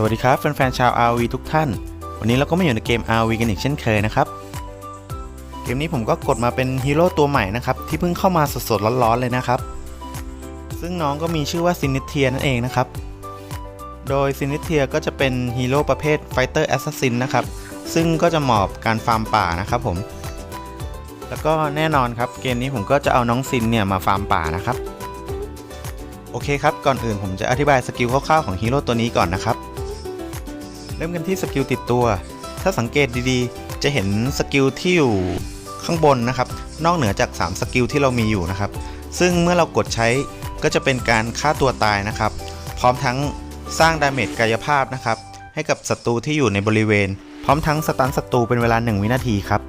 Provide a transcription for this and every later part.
สวัสดีครับแฟนๆชาว RV ทุกท่าน วันนี้เราก็มาอยู่ในเกม RV กันอีกเช่นเคยนะครับ เกมนี้ผมก็กดมาเป็นฮีโร่ตัวใหม่นะครับ ที่เพิ่งเข้ามาสดๆร้อนๆเลยนะครับ ซึ่งน้องก็มีชื่อว่าซินิเทียนั่นเองนะครับ โดยซินิเทียก็จะเป็นฮีโร่ประเภทไฟเตอร์แอสซัสซินนะครับ ซึ่งก็จะเหมาะกับการฟาร์มป่านะครับผม แล้วก็แน่นอนครับเกมนี้ผมก็จะเอาน้องซินเนี่ยมาฟาร์มป่านะครับ โอเคครับก่อนอื่นผมจะอธิบายสกิลคร่าวๆของฮีโร่ตัวนี้ก่อนนะครับ เริ่มกันที่สกิลติดตัว ถ้าสังเกตดีๆ จะเห็นสกิลที่อยู่ข้างบนนะครับ นอกเหนือจาก 3 สกิลที่เรามีอยู่นะครับ ซึ่งเมื่อเรากดใช้ก็จะเป็นการฆ่าตัวตายนะครับ พร้อมทั้งสร้างดาเมจกายภาพนะครับ ให้กับศัตรูที่อยู่ในบริเวณ พร้อมทั้งสตันศัตรูเป็นเวลา 1 วินาทีครับ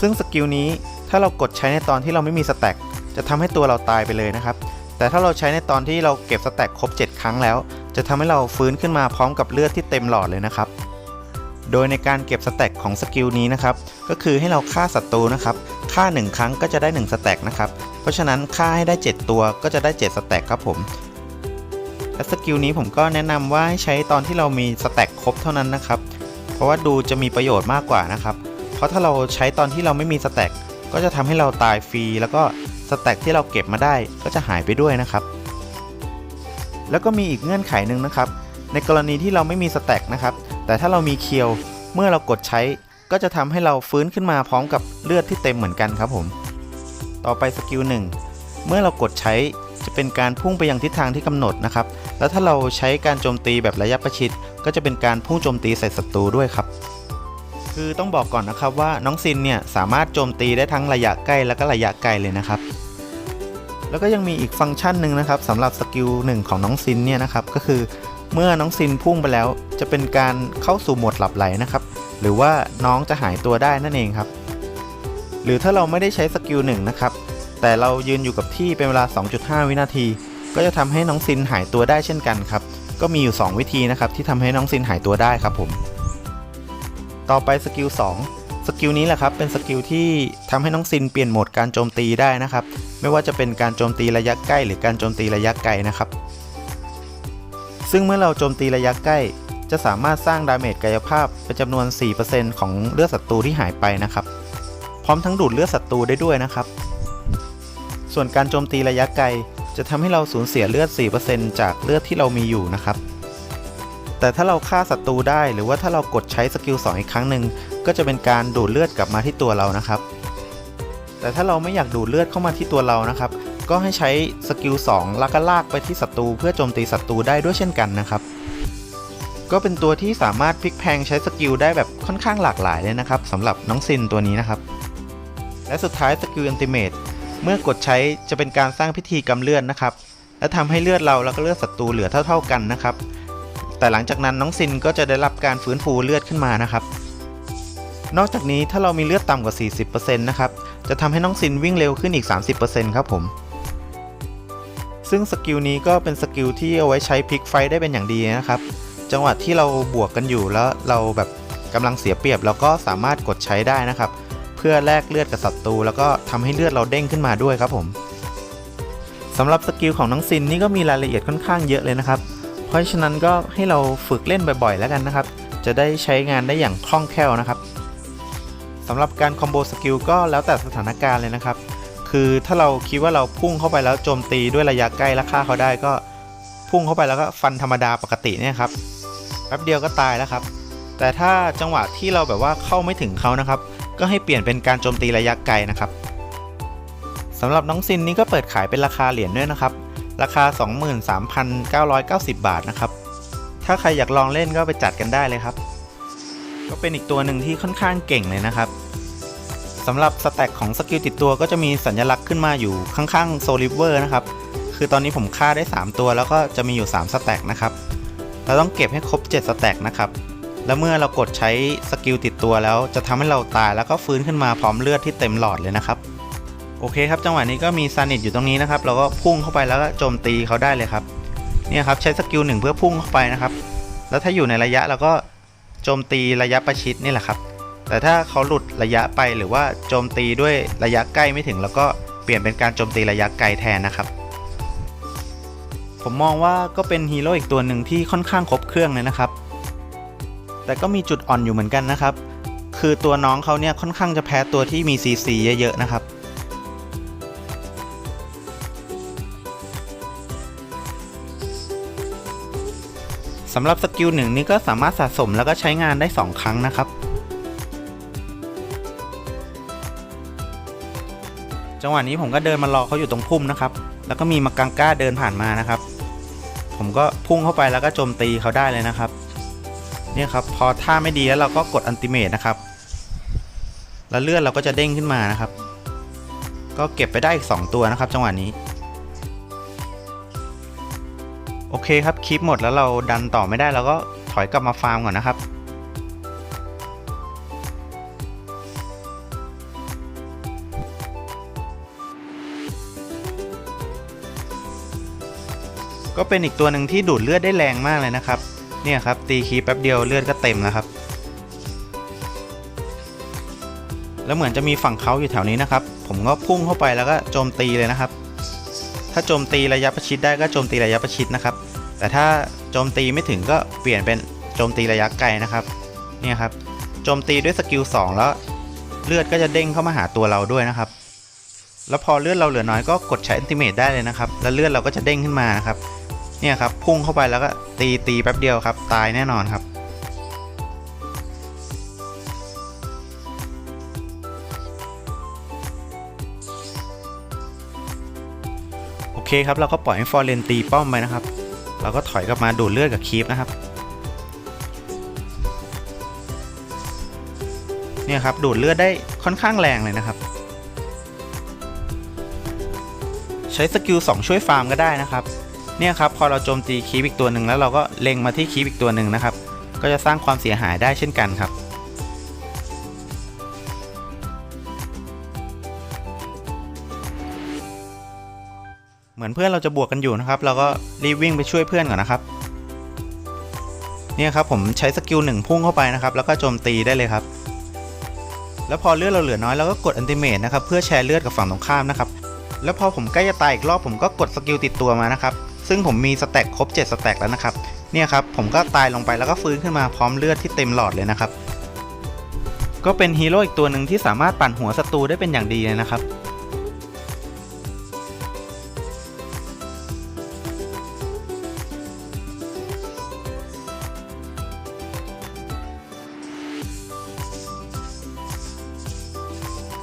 ซึ่งสกิลนี้ถ้าเรากดใช้ในตอนที่เราไม่มีสแต็กจะทำให้ตัวเราตายไปเลยนะครับ แต่ถ้าเราใช้ในตอนที่เราเก็บสแต็กครบ 7 ครั้งแล้ว จะทำให้เราฟื้นขึ้นมาพร้อมกับเลือดที่เต็มหลอดเลยนะครับ โดยในการเก็บสแต็กของสกิลนี้นะครับ ก็คือให้เราฆ่าศัตรูนะครับฆ่า 1 ครั้งก็จะได้ 1 สแต็กนะครับ เพราะฉะนั้นฆ่าให้ได้ 7 ตัวก็จะได้ 7 สแต็กครับผม และสกิลนี้ผมก็แนะนำว่าให้ใช้ตอนที่เรามีสแต็กครบเท่านั้นนะครับ เพราะว่าดูจะมีประโยชน์มากกว่านะครับ เพราะถ้าเราใช้ตอนที่เราไม่มีสแต็กก็จะทำให้เราตายฟรีแล้วก็สแต็กที่เราเก็บมาได้ก็จะหายไปด้วยนะครับ แล้วก็มีอีกเงื่อนไขหนึ่งนะครับ ในกรณีที่เราไม่มีสแต็กนะครับ แต่ถ้าเรามีเคียว เมื่อเรากดใช้ ก็จะทำให้เราฟื้นขึ้นมาพร้อมกับเลือดที่เต็มเหมือนกันครับผม ต่อไปสกิลหนึ่งเมื่อเรากดใช้จะเป็นการพุ่งไปยังทิศทางที่กำหนดนะครับ แล้วถ้าเราใช้การโจมตีแบบระยะประชิด ก็จะเป็นการพุ่งโจมตีใส่ศัตรูด้วยครับ คือต้องบอกก่อนนะครับว่าน้องซินเนี่ยสามารถโจมตีได้ทั้งระยะใกล้และก็ระยะไกลเลยนะครับ แล้วก็ยังมีอีกฟังก์ชันหนึ่งนะครับสำหรับสกิลหนึ่งของน้องซินเนี่ยนะครับก็คือเมื่อน้องซินพุ่งไปแล้วจะเป็นการเข้าสู่โหมดหลับไหลนะครับ หรือว่าน้องจะหายตัวได้นั่นเองครับ หรือถ้าเราไม่ได้ใช้สกิลหนึ่งนะครับแต่เรายืนอยู่กับที่เป็นเวลา 2.5 วินาที ก็จะทำให้น้องซินหายตัวได้เช่นกันครับ ก็มีอยู่ 2 วิธีนะครับที่ทำให้น้องซินหายตัวได้ครับผม ต่อไปสกิล2 สกิลนี้แหละครับเป็นสกิลที่ทำให้น้องซินเปลี่ยนโหมดการโจมตีได้นะครับ ไม่ว่าจะเป็นการโจมตีระยะใกล้ หรือการโจมตีระยะไกลนะครับ ซึ่งเมื่อเราโจมตีระยะใกล้ จะสามารถสร้างดาเมจกายภาพเป็นจำนวน 4%ของเลือดศัตรูที่หายไปนะครับ พร้อมทั้งดูดเลือดศัตรูได้ด้วยนะครับ ส่วนการโจมตีระยะไกล จะทำให้เราสูญเสียเลือด 4%จากเลือดที่เรามีอยู่นะครับ แต่ถ้าเราฆ่าศัตรูได้หรือว่าถ้าเรากดใช้สกิล2อีกครั้งหนึ่งก็จะเป็นการดูดเลือดกลับมาที่ตัวเรานะครับ แต่ถ้าเราไม่อยากดูดเลือดเข้ามาที่ตัวเรานะครับ ก็ให้ใช้สกิล2แล้วก็ลากไปที่ศัตรูเพื่อโจมตีศัตรูได้ด้วยเช่นกันนะครับ ก็เป็นตัวที่สามารถพลิกแพงใช้สกิลได้แบบค่อนข้างหลากหลายเลยนะครับสำหรับน้องซินตัวนี้นะครับ และสุดท้ายสกิลอันติเมตเมื่อกดใช้จะเป็นการสร้างพิธีกำเลือดนะครับ และทำให้เลือดเราแล้วก็เลือดศัตรูเหลือเท่า ๆกันนะครับ แต่หลังจากนั้นน้องซินก็จะได้รับการฟื้นฟูเลือดขึ้นมานะครับ นอกจากนี้ถ้าเรามีเลือดต่ำกว่า 40%นะครับ จะทำให้น้องซินวิ่งเร็วขึ้นอีก 30%ครับผม ซึ่งสกิลนี้ก็เป็นสกิลที่เอาไว้ใช้พลิกไฟได้เป็นอย่างดีนะครับ จังหวะที่เราบวกกันอยู่แล้วเราแบบกำลังเสียเปรียบเราก็สามารถกดใช้ได้นะครับ เพื่อแลกเลือดกับศัตรูแล้วก็ทำให้เลือดเราเด้งขึ้นมาด้วยครับผมสำหรับสกิลของน้องซินนี่ก็มีรายละเอียดค่อนข้างเยอะเลยนะครับ ราะฉะนั้นก็ให้เราฝึกเล่นบ่อยๆ แล้วกันนะครับ จะได้ใช้งานได้อย่างคล่องแคล่วนะครับสำหรับการคอมโบสกิลก็แล้วแต่สถานการณ์เลยนะครับ คือถ้าเราคิดว่าเราพุ่งเข้าไปแล้วโจมตีด้วยระยะใกล้และฆ่าเขาได้ก็พุ่งเข้าไปแล้วก็ฟันธรรมดาปกติเนี่ยครับแป๊บเดียวก็ตายแล้วครับ แต่ถ้าจังหวะที่เราแบบว่าเข้าไม่ถึงเขานะครับ ก็ให้เปลี่ยนเป็นการโจมตีระยะไกลนะครับสำหรับน้องซินนี่ก็เปิดขายเป็นราคาเหรียญด้วยนะครับ ราคา 23,990 บาทนะครับ ถ้าใครอยากลองเล่นก็ไปจัดกันได้เลยครับ ก็เป็นอีกตัวหนึ่งที่ค่อนข้างเก่งเลยนะครับสำหรับสแต็กของสกิลติดตัวก็จะมีสัญลักษณ์ขึ้นมาอยู่ข้างๆโซลิเวอร์นะครับ คือตอนนี้ผมฆ่าได้ 3 ตัวแล้วก็จะมีอยู่ 3 สแต็กนะครับ เราต้องเก็บให้ครบ 7 สแต็กนะครับ แล้วเมื่อเรากดใช้สกิลติดตัวแล้วจะทำให้เราตายแล้วก็ฟื้นขึ้นมาพร้อมเลือดที่เต็มหลอดเลยนะครับ โอเคครับจังหวะนี้ก็มีซานิตอยู่ตรงนี้นะครับ เราก็พุ่งเข้าไปแล้วก็โจมตีเขาได้เลยครับเนี่ยครับใช้สกิลหนึ่งเพื่อพุ่งเข้าไปนะครับ แล้วถ้าอยู่ในระยะเราก็โจมตีระยะประชิดนี่แหละครับ แต่ถ้าเขาหลุดระยะไปหรือว่าโจมตีด้วยระยะใกล้ไม่ถึง แล้วก็เปลี่ยนเป็นการโจมตีระยะไกลแทนนะครับ ผมมองว่าก็เป็นฮีโร่อีกตัวหนึ่งที่ค่อนข้างครบเครื่องเลยนะครับ แต่ก็มีจุดอ่อนอยู่เหมือนกันนะครับ คือตัวน้องเขาเนี่ยค่อนข้างจะแพ้ตัวที่มีซีซีเยอะๆนะครับ สำหรับสกิลหนึ่งนี้ก็สามารถสะสมแล้วก็ใช้งานได้ 2 ครั้งนะครับ จังหวะนี้ผมก็เดินมารอเขาอยู่ตรงพุ่มนะครับ แล้วก็มีมากังก้าเดินผ่านมานะครับ ผมก็พุ่งเข้าไปแล้วก็โจมตีเขาได้เลยนะครับ เนี่ยครับพอท่าไม่ดีแล้วเราก็กดอันติเมตนะครับ แล้วเลือดเราก็จะเด้งขึ้นมานะครับ ก็เก็บไปได้อีก 2 ตัวนะครับ จังหวะนี้ โอเคครับคลิปหมดแล้วเราดันต่อไม่ได้เราก็ถอยกลับมาฟาร์มก่อนนะครับ ก็เป็นอีกตัวหนึ่งที่ดูดเลือดได้แรงมากเลยนะครับ เนี่ยครับตีคีแป๊บเดียวเลือดก็เต็มแล้วครับ แล้วเหมือนจะมีฝั่งเขาอยู่แถวนี้นะครับ ผมก็พุ่งเข้าไปแล้วก็โจมตีเลยนะครับถ้าโจมตีระยะประชิดได้ก็โจมตีระยะประชิดนะครับ แต่ถ้าโจมตีไม่ถึงก็เปลี่ยนเป็นโจมตีระยะไกลนะครับ เนี่ยครับ โจมตีด้วยสกิล2แล้วเลือดก็จะเด้งเข้ามาหาตัวเราด้วยนะครับ แล้วพอเลือดเราเหลือน้อยก็กดใช้อันติเมตได้เลยนะครับ แล้วเลือดเราก็จะเด้งขึ้นมานะครับ เนี่ยครับพุ่งเข้าไปแล้วก็ตีตีแป๊บเดียวครับ ตายแน่นอนครับโอเคครับเราก็ปล่อยให้ฟอร์เรนตีป้อมไปนะครับ เราก็ถอยกลับมาดูดเลือดกับคีฟนะครับเนี่ยครับดูดเลือดได้ค่อนข้างแรงเลยนะครับ ใช้สกิล2ช่วยฟาร์มก็ได้นะครับเนี่ยครับพอเราโจมตีคีบอีกตัวหนึ่งแล้วเราก็เล็งมาที่คีบอีกตัวหนึ่งนะครับ ก็จะสร้างความเสียหายได้เช่นกันครับ เหมือนเพื่อนเราจะบวกกันอยู่นะครับ เราก็รีบวิ่งไปช่วยเพื่อนก่อนนะครับ เนี่ยครับผมใช้สกิลหนึ่งพุ่งเข้าไปนะครับ แล้วก็โจมตีได้เลยครับ แล้วพอเลือดเราเหลือน้อยเราก็กดอันติเมตนะครับเพื่อแชร์เลือดกับฝั่งตรงข้ามนะครับ แล้วพอผมใกล้จะตายอีกรอบผมก็กดสกิลติดตัวมานะครับ ซึ่งผมมีสแต็กครบ 7 สแต็กแล้วนะครับ เนี่ยครับผมก็ตายลงไปแล้วก็ฟื้นขึ้นมาพร้อมเลือดที่เต็มหลอดเลยนะครับ ก็เป็นฮีโร่อีกตัวหนึ่งที่สามารถปั่นหัวศัตรูได้เป็นอย่างดีเลยนะครับ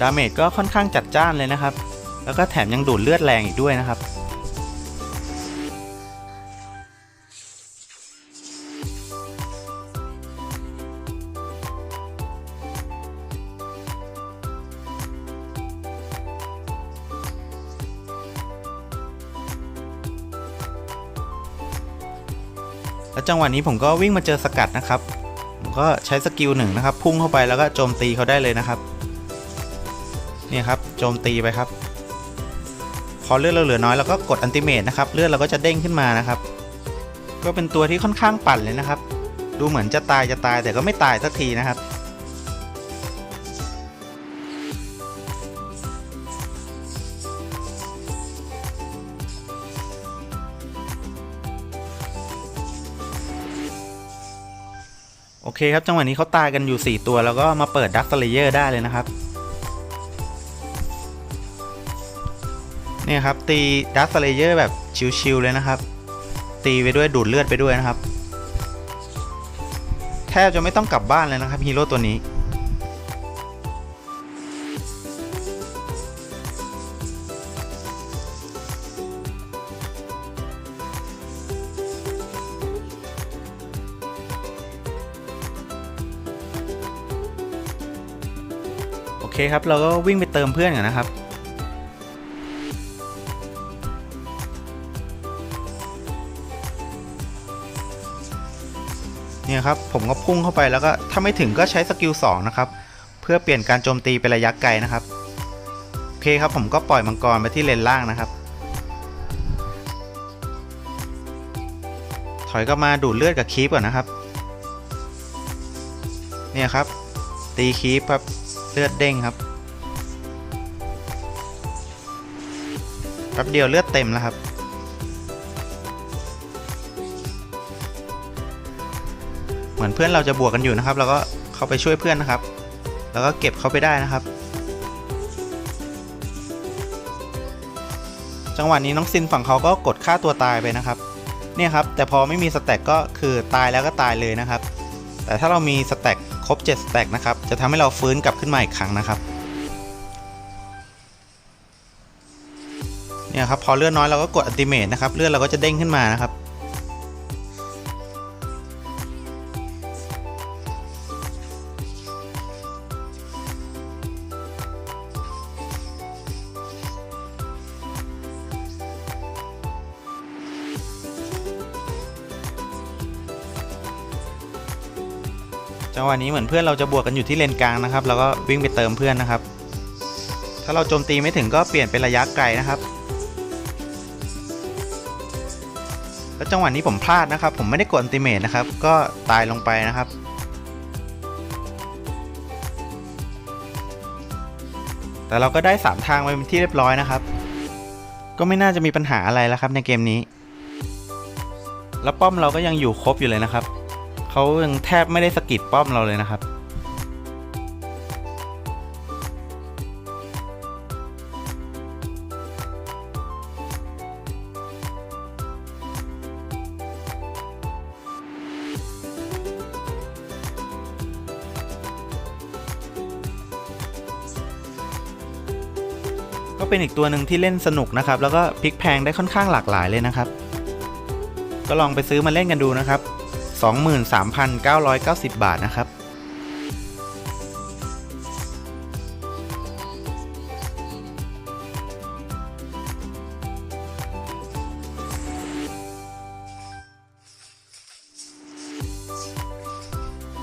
ดาเมจก็ค่อนข้างจัดจ้านเลยนะครับ แล้วก็แถมยังดูดเลือดแรงอีกด้วยนะครับ แล้วจังหวะนี้ผมก็วิ่งมาเจอสกัดนะครับ ผมก็ใช้สกิลหนึ่งนะครับ พุ่งเข้าไปแล้วก็โจมตีเขาได้เลยนะครับ เนี่ยครับโจมตีไปครับ พอเลือดเราเหลือน้อยเราก็กดอันติเมตนะครับเลือดเราก็จะเด้งขึ้นมานะครับ ก็เป็นตัวที่ค่อนข้างปั่นเลยนะครับ ดูเหมือนจะตายจะตายแต่ก็ไม่ตายสักทีนะครับโอเคครับ จังหวะนี้เขาตายกันอยู่ 4 ตัวแล้วก็มาเปิดดักสเลเยอร์ได้เลยนะครับ เนี่ยครับ ตีดัสเลเยอร์แบบชิวๆเลยนะครับ ตีไปด้วยดูดเลือดไปด้วยนะครับ แทบจะไม่ต้องกลับบ้านเลยนะครับฮีโร่ตัวนี้โอเคครับ เราก็วิ่งไปเติมเพื่อนกันนะครับ เนี่ยครับผมก็พุ่งเข้าไปแล้วก็ถ้าไม่ถึงก็ใช้สกิล2นะครับเพื่อเปลี่ยนการโจมตีเป็นระยะไกลนะครับโอเคครับผมก็ปล่อยมังกรไปที่เลนล่างนะครับ ถอยกลับมาดูดเลือดกับคีปก่อนนะครับ เนี่ยครับ ตีคีปครับเลือดเด้งครับแป๊บเดียวเลือดเต็มแล้วครับ มือนเพื่อนเราจะบวกกันอยู่นะครับ เราก็เข้าไปช่วยเพื่อนนะครับ แล้วก็เก็บเขาไปได้นะครับ จังหวะนี้น้องซินฝั่งเขาก็กดฆ่าตัวตายไปนะครับ เนี่ยครับ แต่พอไม่มีสแต็กก็คือตายแล้วก็ตายเลยนะครับ แต่ถ้าเรามีสแต็กครบ 7 สแต็กนะครับ จะทำให้เราฟื้นกลับขึ้นมาอีกครั้งนะครับ เนี่ยครับพอเลือดน้อยเราก็กดอัลติเมทนะครับ เลือดเราก็จะเด้งขึ้นมานะครับ จังหวะนี้เหมือนเพื่อนเราจะบวกกันอยู่ที่เลนกลางนะครับแล้วก็วิ่งไปเติมเพื่อนนะครับ ถ้าเราโจมตีไม่ถึงก็เปลี่ยนเป็นระยะไกลนะครับ แล้วจังหวะนี้ผมพลาดนะครับ ผมไม่ได้กดอันติเมตนะครับ ก็ตายลงไปนะครับแต่เราก็ได้ 3 ทางไปเป็นที่เรียบร้อยนะครับ ก็ไม่น่าจะมีปัญหาอะไรแล้วครับในเกมนี้ แล้วป้อมเราก็ยังอยู่ครบอยู่เลยนะครับ เขายังแทบไม่ได้สกิดป้อมเราเลยนะครับ ก็เป็นอีกตัวหนึ่งที่เล่นสนุกนะครับ แล้วก็พลิกแพงได้ค่อนข้างหลากหลายเลยนะครับ ก็ลองไปซื้อมาเล่นกันดูนะครับ 23,990 บาทนะครับ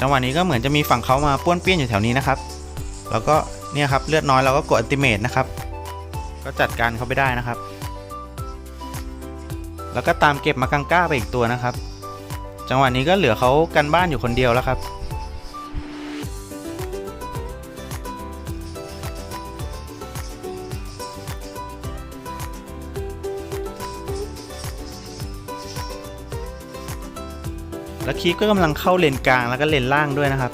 จังหวะนี้ก็เหมือนจะมีฝั่งเขามาป้วนเปี้ยนอยู่แถวนี้นะครับ แล้วก็เนี่ยครับเลือดน้อยเราก็กดอัลติเมทนะครับ ก็จัดการเขาไปได้นะครับ แล้วก็ตามเก็บมากังก้าไปอีกตัวนะครับ จังหวะนี้ก็เหลือเขากันบ้านอยู่คนเดียวแล้วครับ แล้วคีฟก็กำลังเข้าเลนกลางแล้วก็เลนล่างด้วยนะครับ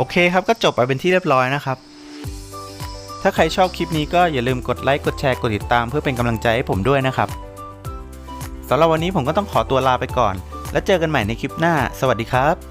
โอเคครับก็จบไปเป็นที่เรียบร้อยนะครับ ถ้าใครชอบคลิปนี้ก็อย่าลืมกดไลค์กดแชร์กดติดตามเพื่อเป็นกำลังใจให้ผมด้วยนะครับสำหรับวันนี้ผมก็ต้องขอตัวลาไปก่อน แล้วเจอกันใหม่ในคลิปหน้า สวัสดีครับ